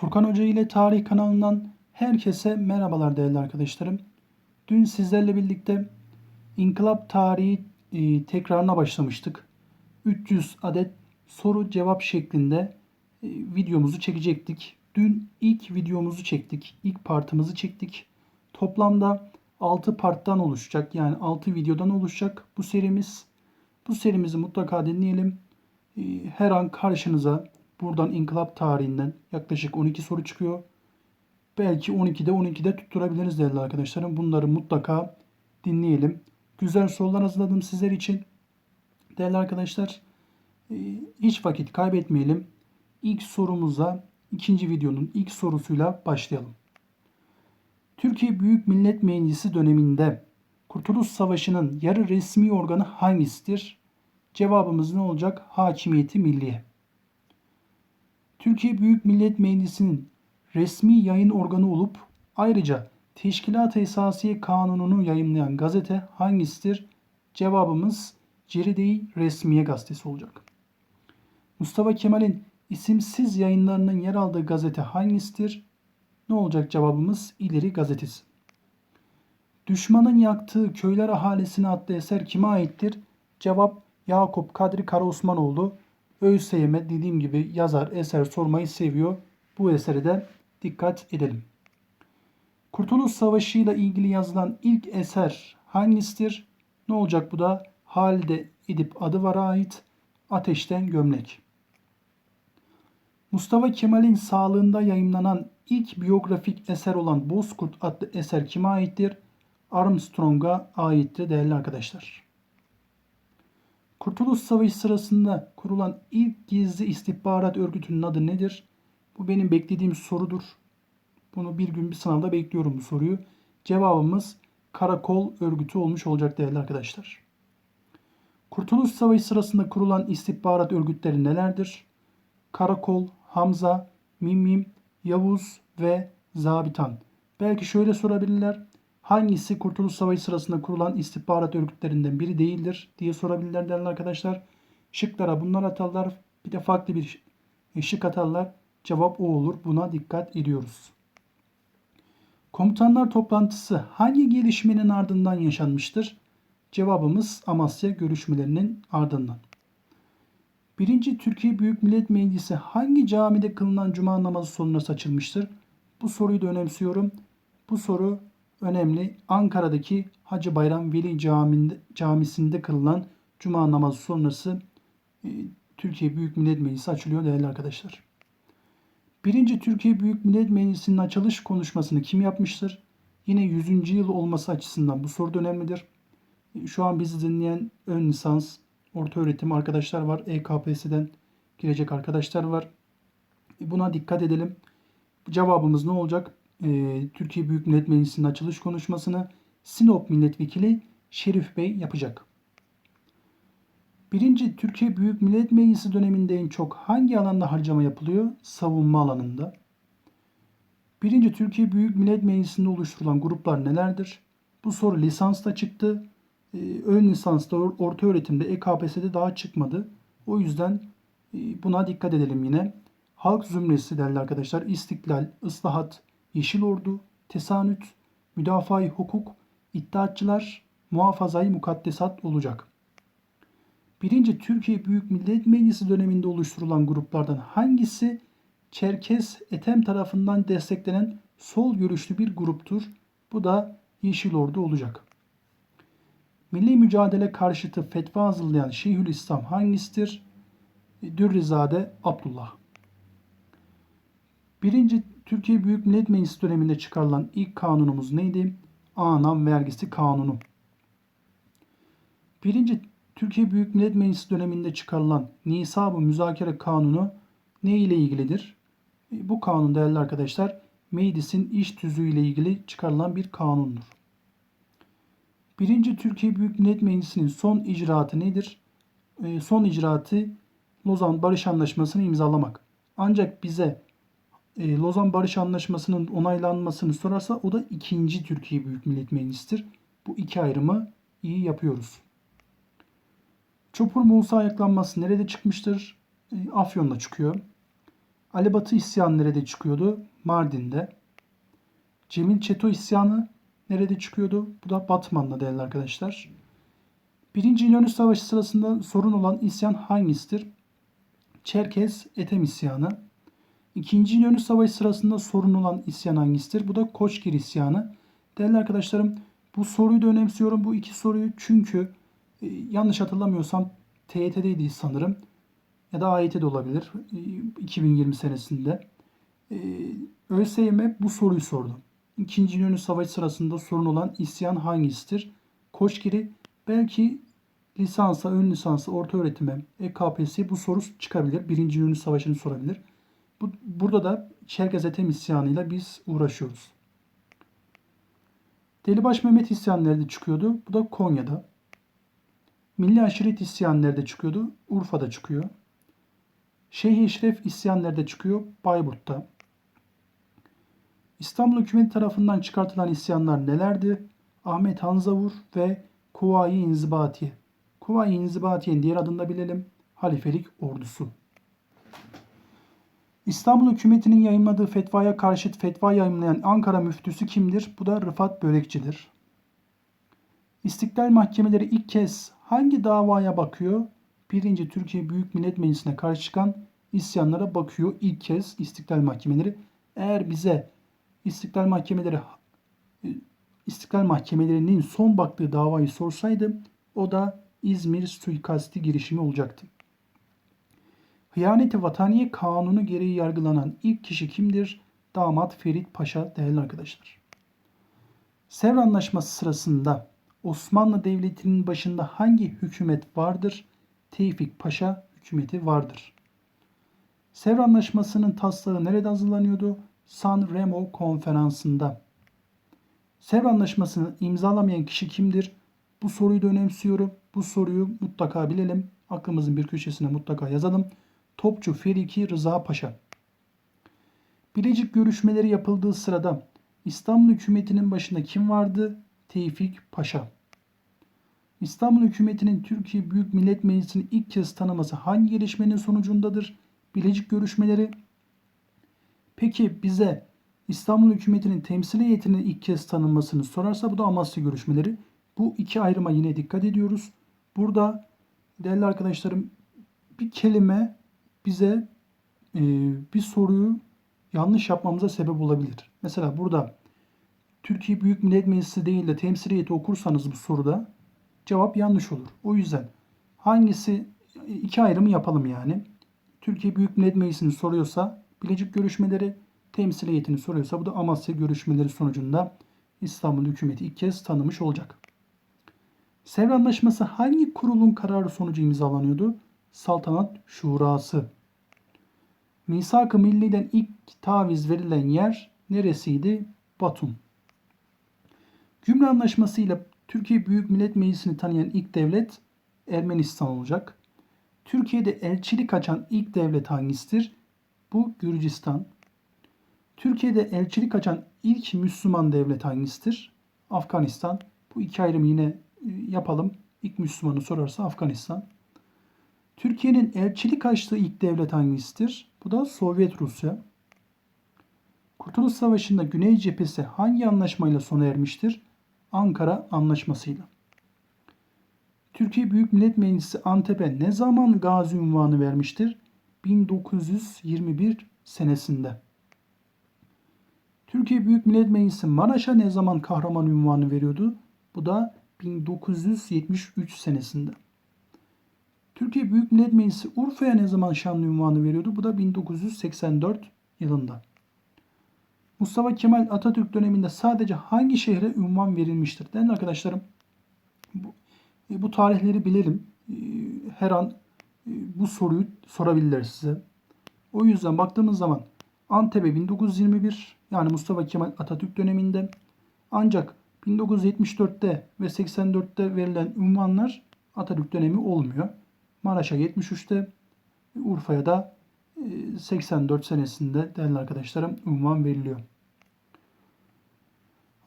Furkan Hoca ile Tarih kanalından herkese merhabalar değerli arkadaşlarım. Dün sizlerle birlikte İnkılap tarihi e, tekrarına başlamıştık. 300 adet soru cevap şeklinde e, videomuzu çekecektik. Dün ilk videomuzu çektik. İlk partımızı çektik. Toplamda 6 parttan oluşacak. Yani 6 videodan oluşacak bu serimiz. Bu serimizi mutlaka dinleyelim. E, Her an karşınıza buradan inkılap tarihinden yaklaşık 12 soru çıkıyor. Belki 12'de 12'de tutturabiliriz değerli arkadaşlarım. Bunları mutlaka dinleyelim. Güzel sorular hazırladım sizler için. Değerli arkadaşlar e, hiç vakit kaybetmeyelim. İlk sorumuza ikinci videonun ilk sorusuyla başlayalım. Türkiye Büyük Millet Meclisi döneminde Kurtuluş Savaşı'nın yarı resmi organı hangisidir? Cevabımız ne olacak? Hakimiyeti Milliye. Türkiye Büyük Millet Meclisi'nin resmi yayın organı olup ayrıca Teşkilat-ı Esasiye Kanunu'nu yayımlayan gazete hangisidir? Cevabımız Ceride-i Resmiye gazetesi olacak. Mustafa Kemal'in isimsiz yayınlarının yer aldığı gazete hangisidir? Ne olacak cevabımız? İleri gazetesi. Düşmanın yaktığı köyler ahalisine adlı eser kime aittir? Cevap Yakup Kadri Karaosmanoğlu. ÖSYM dediğim gibi yazar eser sormayı seviyor. Bu esere de dikkat edelim. Kurtuluş Savaşı ile ilgili yazılan ilk eser hangisidir? Ne olacak bu da? Halide Edip adı var ait. Ateşten Gömlek. Mustafa Kemal'in sağlığında yayımlanan ilk biyografik eser olan Bozkurt adlı eser kime aittir? Armstrong'a aittir değerli arkadaşlar. Kurtuluş Savaşı sırasında kurulan ilk gizli istihbarat örgütünün adı nedir? Bu benim beklediğim sorudur. Bunu bir gün bir sınavda bekliyorum bu soruyu. Cevabımız Karakol örgütü olmuş olacak değerli arkadaşlar. Kurtuluş Savaşı sırasında kurulan istihbarat örgütleri nelerdir? Karakol, Hamza, Mimim, Yavuz ve Zabitan. Belki şöyle sorabilirler. Hangisi Kurtuluş Savaşı sırasında kurulan istihbarat örgütlerinden biri değildir diye sorabilirler değerli arkadaşlar. Şıklara bunlar atarlar. Bir de farklı bir şık atarlar. Cevap o olur. Buna dikkat ediyoruz. Komutanlar toplantısı hangi gelişmenin ardından yaşanmıştır? Cevabımız Amasya görüşmelerinin ardından. Birinci Türkiye Büyük Millet Meclisi hangi camide kılınan cuma namazı sonrası açılmıştır? Bu soruyu da önemsiyorum. Bu soru önemli. Ankara'daki Hacı Bayram Veli Camii'nde, Camisi'nde kılınan cuma namazı sonrası e, Türkiye Büyük Millet Meclisi açılıyor değerli arkadaşlar. Birinci Türkiye Büyük Millet Meclisi'nin açılış konuşmasını kim yapmıştır? Yine 100. yıl olması açısından bu soru da önemlidir. Şu an bizi dinleyen ön lisans, orta öğretim arkadaşlar var. EKPS'den girecek arkadaşlar var. Buna dikkat edelim. Cevabımız ne olacak? Ee, Türkiye Büyük Millet Meclisi'nin açılış konuşmasını Sinop Milletvekili Şerif Bey yapacak. Birinci Türkiye Büyük Millet Meclisi döneminde en çok hangi alanda harcama yapılıyor? Savunma alanında. Birinci Türkiye Büyük Millet Meclisi'nde oluşturulan gruplar nelerdir? Bu soru lisansta çıktı. Ee, ön lisansta, orta öğretimde, EKPS'de daha çıkmadı. O yüzden e, buna dikkat edelim yine. Halk zümresi değerli arkadaşlar. İstiklal, ıslahat, Yeşil Ordu, Tesanüt, Müdafaa-i Hukuk, İttihatçılar, Muhafazayı Mukaddesat olacak. Birinci Türkiye Büyük Millet Meclisi döneminde oluşturulan gruplardan hangisi Çerkes Etem tarafından desteklenen sol görüşlü bir gruptur? Bu da Yeşil Ordu olacak. Milli mücadele karşıtı fetva hazırlayan Şeyhülislam hangisidir? Dürrizade Abdullah. Birinci Türkiye Büyük Millet Meclisi döneminde çıkarılan ilk kanunumuz neydi? Anam vergisi kanunu. Birinci Türkiye Büyük Millet Meclisi döneminde çıkarılan Nisab-ı Müzakere Kanunu ne ile ilgilidir? Bu kanun değerli arkadaşlar meclisin iş tüzüğü ile ilgili çıkarılan bir kanundur. Birinci Türkiye Büyük Millet Meclisi'nin son icraatı nedir? E, son icraatı Lozan Barış Anlaşması'nı imzalamak. Ancak bize e, Lozan Barış Anlaşması'nın onaylanmasını sorarsa o da ikinci Türkiye Büyük Millet Meclisi'dir. Bu iki ayrımı iyi yapıyoruz. Çopur Musa ayaklanması nerede çıkmıştır? E, Afyon'da çıkıyor. Ali Batı isyanı nerede çıkıyordu? Mardin'de. Cemil Çeto isyanı nerede çıkıyordu? Bu da Batman'da değerli arkadaşlar. Birinci İnönü Savaşı sırasında sorun olan isyan hangisidir? Çerkez Etem isyanı. İkinci İnönü Savaşı sırasında sorun olan isyan hangisidir? Bu da Koçgir isyanı. Değerli arkadaşlarım bu soruyu da önemsiyorum. Bu iki soruyu çünkü e, yanlış hatırlamıyorsam TYT'deydi sanırım. Ya da AYT'de olabilir. E, 2020 senesinde. E, ÖSYM bu soruyu sordu. İkinci İnönü Savaşı sırasında sorun olan isyan hangisidir? Koçgir'i belki lisansa, ön lisansa, orta öğretime, EKPS'ye bu soru çıkabilir. Birinci İnönü Savaşı'nı sorabilir. Bu, burada da Çerkez Etem isyanıyla biz uğraşıyoruz. Delibaş Mehmet isyan nerede çıkıyordu? Bu da Konya'da. Milli Aşiret isyan nerede çıkıyordu? Urfa'da çıkıyor. Şeyh Eşref isyan nerede çıkıyor? Bayburt'ta. İstanbul hükümeti tarafından çıkartılan isyanlar nelerdi? Ahmet Hanzavur ve Kuvayi İnzibatiye. Kuvayi İnzibatiye'nin diğer adını da bilelim. Halifelik ordusu. İstanbul hükümetinin yayınladığı fetvaya karşıt fetva yayınlayan Ankara müftüsü kimdir? Bu da Rıfat Börekçidir. İstiklal mahkemeleri ilk kez hangi davaya bakıyor? Birinci Türkiye Büyük Millet Meclisi'ne karşı çıkan isyanlara bakıyor ilk kez İstiklal mahkemeleri. Eğer bize İstiklal mahkemeleri İstiklal mahkemelerinin son baktığı davayı sorsaydı o da İzmir suikasti girişimi olacaktı. Hıyaneti Vataniye Kanunu gereği yargılanan ilk kişi kimdir? Damat Ferit Paşa değerli arkadaşlar. Sevr Anlaşması sırasında Osmanlı Devleti'nin başında hangi hükümet vardır? Tevfik Paşa hükümeti vardır. Sevr Anlaşması'nın taslağı nerede hazırlanıyordu? San Remo konferansında. Sevr Anlaşması'nı imzalamayan kişi kimdir? Bu soruyu da önemsiyorum. Bu soruyu mutlaka bilelim. Aklımızın bir köşesine mutlaka yazalım. Topçu Feriki Rıza Paşa. Bilecik görüşmeleri yapıldığı sırada İstanbul hükümetinin başında kim vardı? Tevfik Paşa. İstanbul hükümetinin Türkiye Büyük Millet Meclisi'ni ilk kez tanıması hangi gelişmenin sonucundadır? Bilecik görüşmeleri. Peki bize İstanbul hükümetinin temsil heyetinin ilk kez tanınmasını sorarsa bu da Amasya görüşmeleri. Bu iki ayrıma yine dikkat ediyoruz. Burada değerli arkadaşlarım bir kelime bize e, bir soruyu yanlış yapmamıza sebep olabilir. Mesela burada Türkiye Büyük Millet Meclisi değil de temsil heyeti okursanız bu soruda cevap yanlış olur. O yüzden hangisi iki ayrımı yapalım yani. Türkiye Büyük Millet Meclisi'ni soruyorsa Bilecik görüşmeleri, temsil heyetini soruyorsa bu da Amasya görüşmeleri sonucunda İstanbul hükümeti ilk kez tanımış olacak. Sevr Anlaşması hangi kurulun kararı sonucu imzalanıyordu? Saltanat Şurası. Misak-ı Milli'den ilk taviz verilen yer neresiydi? Batum. Gümrü Anlaşması ile Türkiye Büyük Millet Meclisi'ni tanıyan ilk devlet Ermenistan olacak. Türkiye'de elçilik açan ilk devlet hangisidir? Bu Gürcistan. Türkiye'de elçilik açan ilk Müslüman devlet hangisidir? Afganistan. Bu iki ayrımı yine e, yapalım. İlk Müslümanı sorarsa Afganistan. Türkiye'nin elçilik açtığı ilk devlet hangisidir? Bu da Sovyet Rusya. Kurtuluş Savaşı'nda Güney cephesi hangi anlaşmayla sona ermiştir? Ankara Anlaşması'yla. Türkiye Büyük Millet Meclisi Antep'e ne zaman gazi unvanı vermiştir? 1921 senesinde. Türkiye Büyük Millet Meclisi Maraş'a ne zaman kahraman unvanı veriyordu? Bu da 1973 senesinde. Türkiye Büyük Millet Meclisi Urfa'ya ne zaman şanlı unvanı veriyordu? Bu da 1984 yılında. Mustafa Kemal Atatürk döneminde sadece hangi şehre ünvan verilmiştir? Değerli arkadaşlarım bu, e, bu tarihleri bilelim. E, her an e, bu soruyu sorabilirler size. O yüzden baktığımız zaman Antep'e 1921 yani Mustafa Kemal Atatürk döneminde ancak 1974'te ve 84'te verilen ünvanlar Atatürk dönemi olmuyor. Maraş'a 73'te, Urfa'ya da 84 senesinde değerli arkadaşlarım ünvan veriliyor.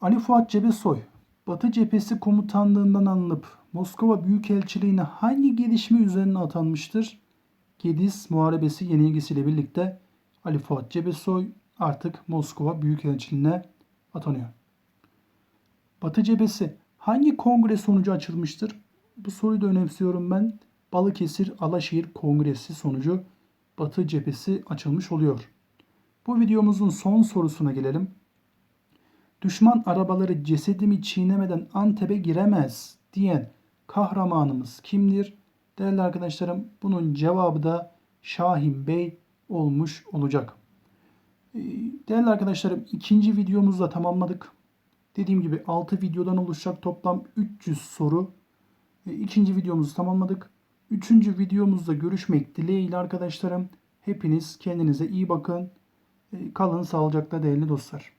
Ali Fuat Cebesoy, Batı Cephesi Komutanlığından alınıp Moskova Büyükelçiliğine hangi gelişme üzerine atanmıştır? Gediz Muharebesi yenilgisiyle birlikte Ali Fuat Cebesoy artık Moskova Büyükelçiliğine atanıyor. Batı cephesi hangi kongre sonucu açılmıştır? Bu soruyu da önemsiyorum ben. Balıkesir Alaşehir Kongresi sonucu Batı cephesi açılmış oluyor. Bu videomuzun son sorusuna gelelim. Düşman arabaları cesedimi çiğnemeden Antep'e giremez diyen kahramanımız kimdir? Değerli arkadaşlarım bunun cevabı da Şahin Bey olmuş olacak. Ee, Değerli arkadaşlarım ikinci videomuzu da tamamladık. Dediğim gibi 6 videodan oluşacak toplam 300 soru. E, İkinci videomuzu tamamladık. Üçüncü videomuzda görüşmek dileğiyle arkadaşlarım. Hepiniz kendinize iyi bakın. E, Kalın sağlıcakla değerli dostlar.